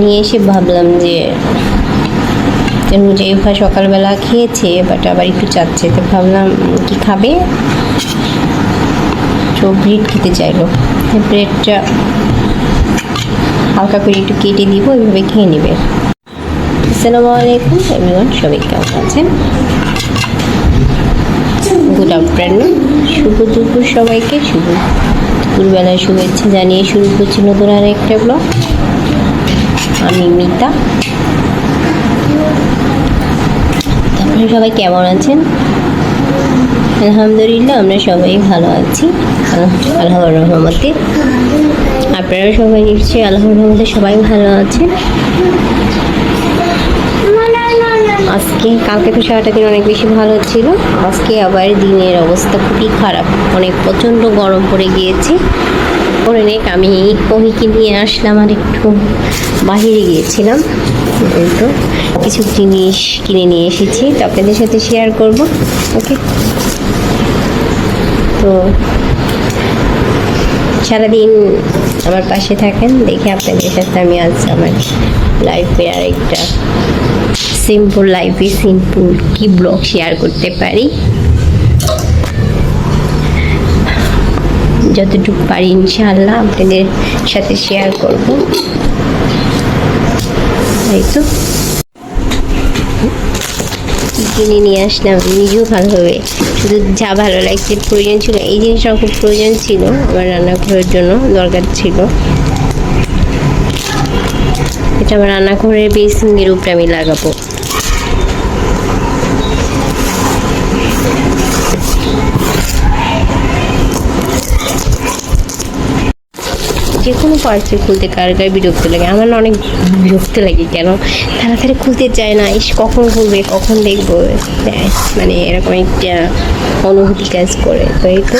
নিয়ে এসে ভাবলাম যে মুজাইফা সকালবেলা খেয়েছে বাট আবার একটু চাচ্ছে। তো ভাবলাম, কি খাবে? তো ব্রেড খেতে চাইলো। ব্রেডটা হালকা করে একটু কেটে দিব ওইভাবে খেয়ে নেবে। আসসালামু আলাইকুম এভরিওয়ান সবাই কেমন আছেন? গুড আফটারনুন শুভ দুপুর সবাইকে, শুভ দুপুরবেলায় শুভেচ্ছা জানিয়ে শুরু করছি নতুন আর একটা ব্লগ আমি মিতা তারপরে সবাই কেমন আছেন? আলহামদুলিল্লাহ, আমরা সবাই ভালো আছি। আল্লাহ- রহমতে। আপনারা সবাই নিশ্চয়ই আল্লাহর রহমতে সবাই ভালো আছেন। আজকে কালকে তো সারাটা দিন অনেক বেশি ভালো ছিল। আজকে আবার দিনের অবস্থা খুবই খারাপ। অনেক প্রচণ্ড গরম পড়ে গিয়েছে। পরে নেক আমি কহিকে নিয়ে আসলাম আর একটু বাহিরে গিয়েছিলাম। তো, কিছু জিনিস কিনে নিয়ে এসেছি, তো আপনাদের সাথে শেয়ার করব, ওকে? তো সারাদিন আমার পাশে থাকেন, দেখে আপনাদের সাথে আমি আজ আমার লাইফে আরেকটা সিম্পল লাইফে সিম্পল কি ব্লগ শেয়ার করতে পারি। যতটুকু পারি ইনশাআল্লাহ আপনাদের সাথে শেয়ার করব। এই তো। কিনে নিয়ে আসলাম, নিজেও ভালোভাবে শুধু যা ভালো লাগছে, প্রয়োজন ছিল, এই জিনিসটা খুব প্রয়োজন ছিল, আমার রান্নাঘরের জন্য দরকার ছিল। এটা আমার রান্নাঘরের বেসিংয়ের উপরে আমি লাগাবো। যে কোনো পার্সেল খুলতে কার কার বিরক্ত লাগে? আমার না অনেক বিরক্ত লাগে কেন? তাড়াতাড়ি খুলতে চায় না, ইস, কখন খুলবে, কখন দেখব? মানে এরকম একটা অনুভূতি কাজ করে তো তো?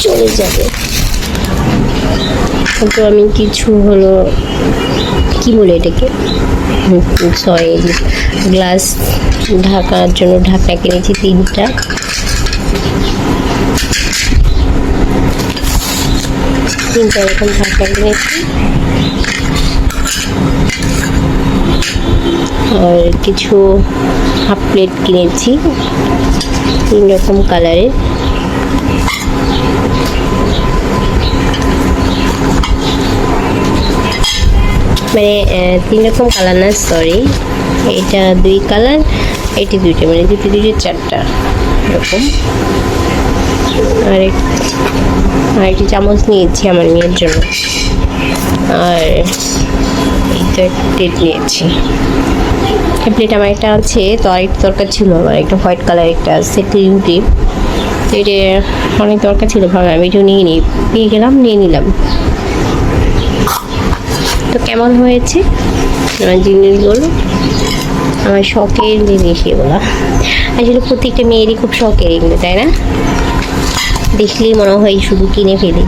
চলে যাবে। তো আমি কিছু হলো, কি বলে এটাকে? সরি গ্লাস ঢাকার জন্য ঢাকা কিনেছি তিনটা। তিনটা এরকম ঢাকা কিনেছি আর কিছু হাফ প্লেট কিনেছি, তিন রকম কালারের। মানে তিন রকম কালার না সরি এটা দুই কালার, এটি দুইটা মানে দুটো দুটো, চারটা এরকম আর এক- আর একটি চামচ নিয়েছি আমার মেয়ের জন্য। আর এই তো প্লেট নিয়েছি। একটা প্লেট আমার একটা আছে, তো আরেকটা দরকার ছিল আমার, একটা হোয়াইট কালার একটা আছে ক্রিম টিপ তো এটা অনেক দরকার ছিল ভালো আমি একটু নিয়ে নিই। পেয়ে গেলাম, নিয়ে নিলাম। তো কেমন হয়েছে? আমার জিনিসগুলো, আমার শখের জিনিস এগুলো। আসলে প্রত্যেকটা মেয়েরই খুব শখের এগুলো, তাই না? দেখলেই মনে হয় শুধু কিনে ফেলি।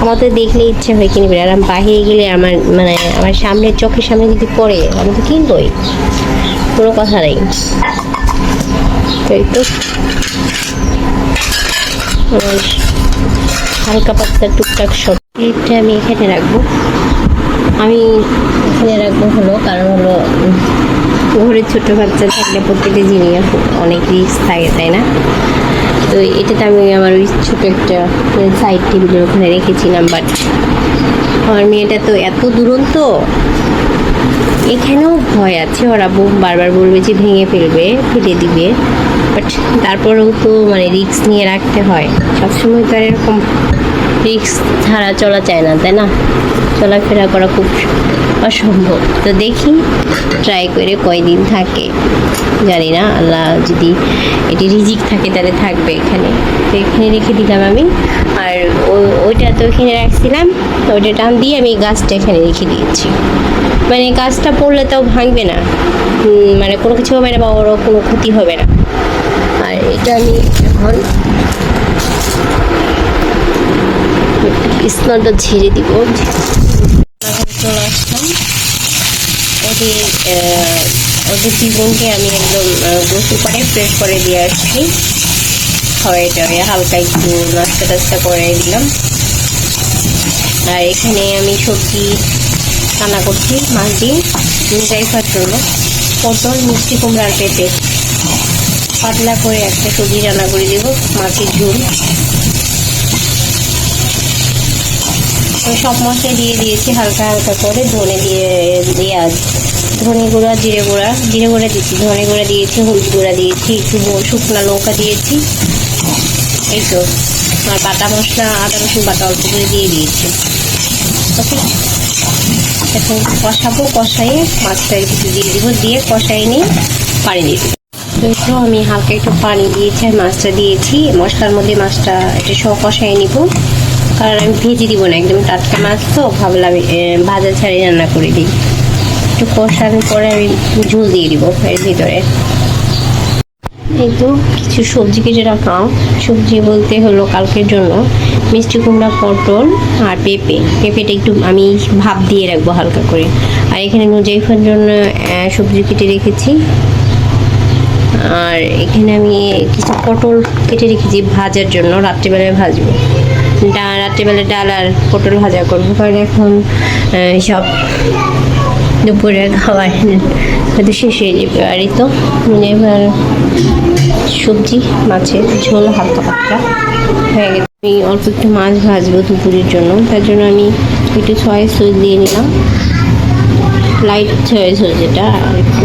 আমার তো দেখলে ইচ্ছে হয় কিনে ফেলি। আর আমি বাহিরে গেলে আমার মানে আমার সামনে, চোখের সামনে যদি পড়ে, আমি তো কিনবই। কোনো কথা নেই। তো এই তো। হালকা পাতলা টুকটাক সব। এটা আমি এখানে রাখব। আমি এখানে রাখব হলো কারণ হলো ঘরে ছোট বাচ্চা থাকলে প্রত্যেকটা জিনিস অনেক রিস্ক থাকে তাই না? তো এটাতে আমি আমার ওই ছোট একটা সাইড টেবিলের ওখানে রেখেছিলাম বাট আমার মেয়েটা তো এত দুরন্ত। এখানেও ভয় আছে, ওরা বারবার বলবে যে ভেঙে ফেলবে, ফেলে দিবে। বাট তারপরেও তো মানে রিস্ক নিয়ে রাখতে হয়। সবসময় তো আর এরকম রিস্ক ছাড়া চলা যায় না, তাই না? চলাফেরা করা খুব অসম্ভব। তো দেখি ট্রাই করে কয়দিন থাকে। জানি না, আল্লাহ যদি এটি রিজিক থাকে তাহলে থাকবে এখানে। তো এখানে রেখে দিলাম আমি। আর ওইটা তো এখানে রাখছিলাম। তো ওইটা টান দিয়ে আমি গাছটা এখানে রেখে দিয়েছি। মানে গাছটা পড়লে তাও ভাঙবে না। মানে কোনো কিছু হবে না বা ওরও কোনো ক্ষতি হবে না। আর এটা আমি এখন স্নানটা ঝেড়ে দিব। ওদের জীবনকে আমি একদম গোসল করে ফ্রেশ করে দিয়ে আসছি। খাওয়াই টাওয়াই হালকা একটু নাস্তা টাস্তা করে দিলাম। আর এখানে আমি সবজি রান্না করছি, মাছ দিয়ে। যাই খাওয়ার জন্য পটল, মিষ্টি কুমড়ার পেঁপে। পাতলা করে একটা সবজি রান্না করে দেবো মাছের ঝোল। সব মশলা দিয়ে দিয়েছি, হালকা হালকা করে ধনে দিয়ে, পেঁয়াজ, ধনে গুঁড়া, জিরে গুঁড়া জিরে গুঁড়া দিয়েছি, ধনে গুঁড়া দিয়েছি, হলুদ গুঁড়া দিয়েছি, একটু শুকনো লঙ্কা দিয়েছি। এই তো, আর বাটা মশলা, আদা রসুন বাটা অল্প করে দিয়ে দিয়েছি। ওকে, এখন কষাবো কষাইয়ে মাছটা একটু দিয়ে দিব, দিয়ে কষাই নিয়ে পানি দিয়ে দিব। তো আমি হালকা একটু পানি দিয়েছি আর মাছটা দিয়েছি। মশলার মধ্যে মাছটা একটু সহ কষাই নিব। কারণ আমি ভেজে দিব না, একদম টাটকা মাছ তো, ভাবলাম ভাজা ছাড়িয়ে রান্না করে দিই। একটু কষানোর পরে আমি ঝোল দিয়ে দিব এর ভিতরে। এই তো, কিছু সবজি কেটে রাখলাম। সবজি বলতে হলো কালকের জন্য মিষ্টি কুমড়া, পটল আর পেঁপে। পেঁপেটা একটু আমি ভাপ দিয়ে রাখব হালকা করে। আর এখানে নুজাইফার জন্য সবজি কেটে রেখেছি। আর এখানে আমি কিছু পটল কেটে রেখেছি ভাজার জন্য। রাত্রিবেলায় ভাজবো। ডা রাত্রিবেলায় ডাল আর পটল ভাজা করব। কারণ এখন সব দুপুরে খাবার হয়তো শেষ হয়ে যাবে। আর তো এবার সবজি, মাছের ঝোল, হালকা পাতলা হয়ে গেছে। আমি অল্প একটু মাছ ভাজবো দুপুরের জন্য। তার জন্য আমি একটু সয়া সস দিয়ে নিলাম। লাইট সয়া সস যেটা, আর একটু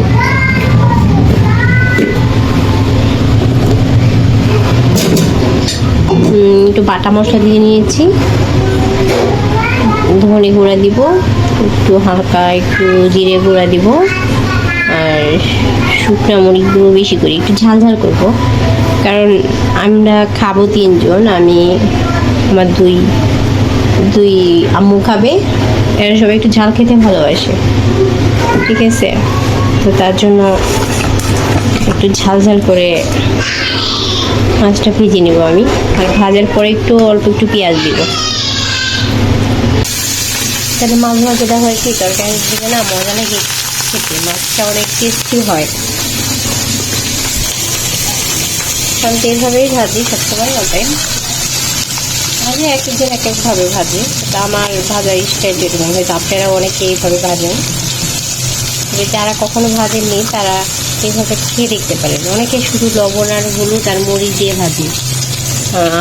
একটু বাটা মশলা দিয়ে নিয়েছি। ধনে গুঁড়া দিব, একটু হালকা একটু জিরে গুঁড়া দিব, আর শুকনো মরিচ গুঁড়ো বেশি করে, একটু ঝাল ঝাল করব। কারণ আমরা খাব তিনজন, আমি, আমার দুই দুই আম্মু খাবে, এরা সবাই একটু ঝাল খেতে ভালোবাসে। ঠিক আছে? তো তার জন্য একটু ঝাল ঝাল করে মাছটা ভেজে নেব আমি। আর ভাজার পরে একটু অল্প একটু পেঁয়াজ দিব। তাহলে মাছ ভাজাটা হয় কি? তরকারি দিলে না মজা লাগে খেতে। মাছটা অনেক টেস্টি হয়। তো এইভাবেই ভাজি, সবসময় ওটাই আমি এক একজন এক একভাবে ভাজি। তা আমার ভাজার স্টাইল যেরকম। হয়তো আপনারা অনেকে এইভাবে ভাজেন। যে যারা কখনো ভাজেননি, তারা এইভাবে খেয়ে দেখতে পারেন। অনেকে শুধু লবণ আর হলুদ আর মরিচ দিয়ে ভাজি।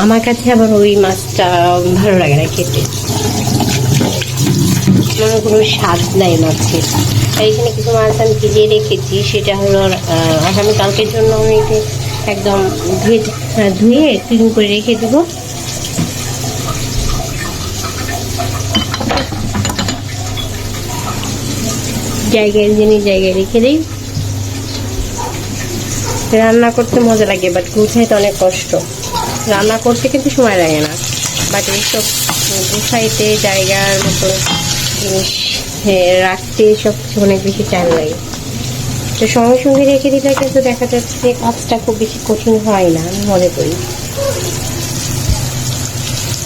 আমার কাছে আবার ওই মাছটা ভালো লাগে না খেতে। মানে কোনো স্বাদ নাই মাছের আর এখানে কিছু মাছ আমি ভিজিয়ে রেখেছি, সেটা হলো আগামীকালকের জন্য আমি একদম ধুয়ে ধুয়ে ক্লিন করে রেখে দেবো। জায়গায় জিনিস জায়গায় রেখে দিই। রান্না করতে মজা লাগে বাট গুছাইতে অনেক কষ্ট। রান্না করতে কিন্তু সময় লাগে না। বাট এইসব গুছাইতে জায়গার মতো জিনিস রাখতে সব কিছু অনেক বেশি টাইম লাগে। তো সঙ্গে সঙ্গে রেখে দিলে কিন্তু দেখা যাচ্ছে যে কাজটা খুব বেশি কঠিন হয় না, আমি মনে করি।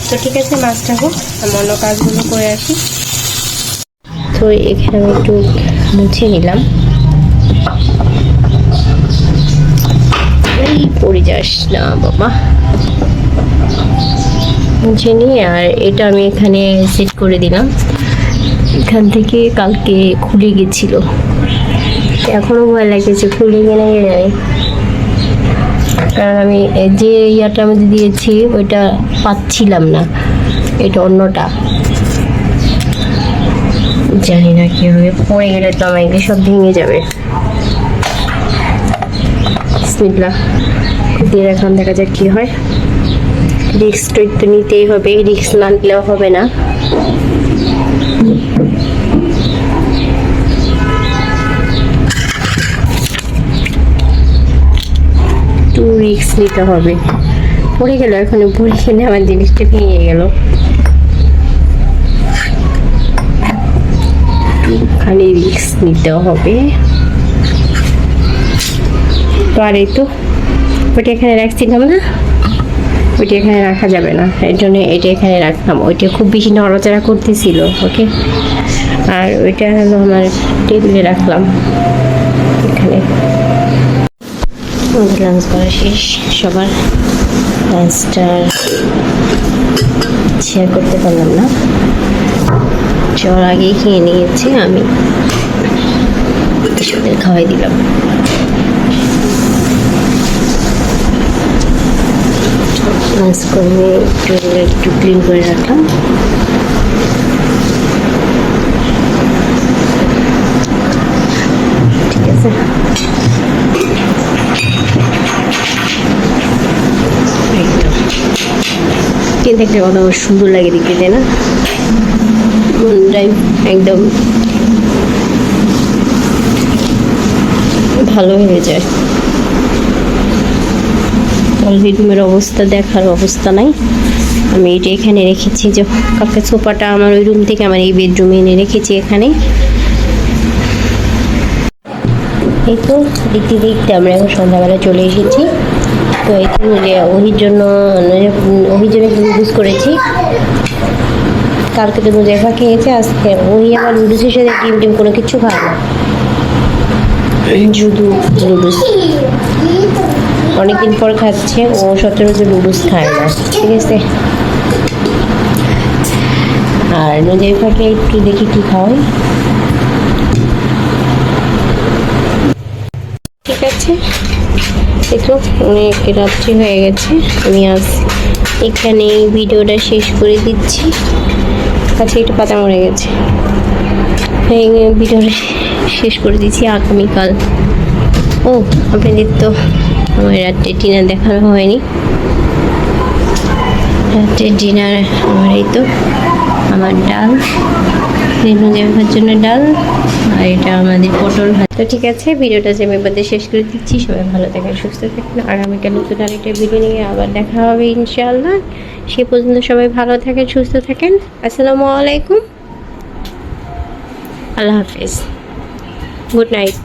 তো ঠিক আছে মাছটা হোক আমি অন্য কাজগুলো করে আসি। তো এখানে আমি একটু মুছে নিলাম। পড়ে যাস না, বাবা। মুছে নিয়ে আর এটা আমি এখানে সেট করে দিলাম। এখান থেকে কালকে খুলে গেছিল। এখনও ভয় লাগতেছে খুলে গেলে যায় কারণ আমি যে ইয়াটা আমি দিয়েছি, ওইটা পাচ্ছিলাম না। এটা অন্যটা। জানি না কি হবে পড়ে গেলে তো আমাকে সব ভেঙে যাবে। বিসমিল্লাহ দিয়ে এখন দেখা যাক কি হয়। রিক্স তো একটু নিতেই হবে রিক্স না নিলেও হবে না। একটু রিক্স নিতে হবে। পড়ে গেল, এখন পড়ে গেলে আমার জিনিসটা ভেঙে গেল। খালি রিক্স নিতে হবে। তো আর এই তো ওইটা এখানে রাখছিলাম না। ওইটা এখানে রাখা যাবে না। এর জন্য এটা এখানে রাখলাম। ওইটা খুব বেশি নড়াচড়া করতেছিল, ওকে? আর ওইটা হলো আমার টেবিলে রাখলাম। এখানে। আমাদের লাঞ্চ করা শেষ। সবার লাঞ্চটা শেয়ার করতে পারলাম না। সবার আগেই খেয়ে নিয়েছে আমি। খাওয়াই দিলাম। মাছ করে একটু ক্লিন করে রাখলাম। ঠিক আছে। কিন্তু একটা কথা সুন্দর লাগে দেখতে, তাই না? মনটাই একদম ভালো হয়ে যায়। বেডরুমের অবস্থা, দেখার অবস্থা নাই। আমি এটা এখানে রেখেছি, যে কালকে সোফাটা আমার ওই রুম থেকে আমার এই বেডরুমে এনে রেখেছি এখানে। এই তো, দেখতে দেখতে আমরা এখন সন্ধ্যাবেলা চলে এসেছি। তো যে ওহির জন্য ওহির জন্য নুডলস করেছি। কালকে তো মুজেফা খেয়েছে, আজকে ওই আবার নুডলসের সাথে ডিম টিম কোনো কিছু খায় না। শুধু নুডলস অনেকদিন পর খাচ্ছে, ও সচরাচর নুডলস খায় না। ঠিক আছে? আর নুজেফাকে একটু দেখি কি খাওয়াই। ঠিক আছে? দেখো অনেক রাত্রি হয়ে গেছে। আমি আজ এখানে ভিডিওটা শেষ করে দিচ্ছি। কাছে একটু পাতা মরে গেছে। ভিডিওটা শেষ করে দিচ্ছি আগামীকাল। ও, আপনাদের তো আমার রাত্রে ডিনার দেখানো হয়নি। রাত্রে ডিনার আমার এই তো। আমার ডাল, রেনু জন্য ডাল, আর এটা আমাদের পটল তো ঠিক আছে, ভিডিওটা যে আমি এবার শেষ করে দিচ্ছি, সবাই ভালো থাকেন, সুস্থ থাকেন। আর আগামীকাল নতুন আরেকটা ভিডিও নিয়ে আবার দেখা হবে, ইনশাআল্লাহ। সে পর্যন্ত সবাই ভালো থাকেন, সুস্থ থাকেন। আসসালামু আলাইকুম। আল্লাহ হাফিজ। Good night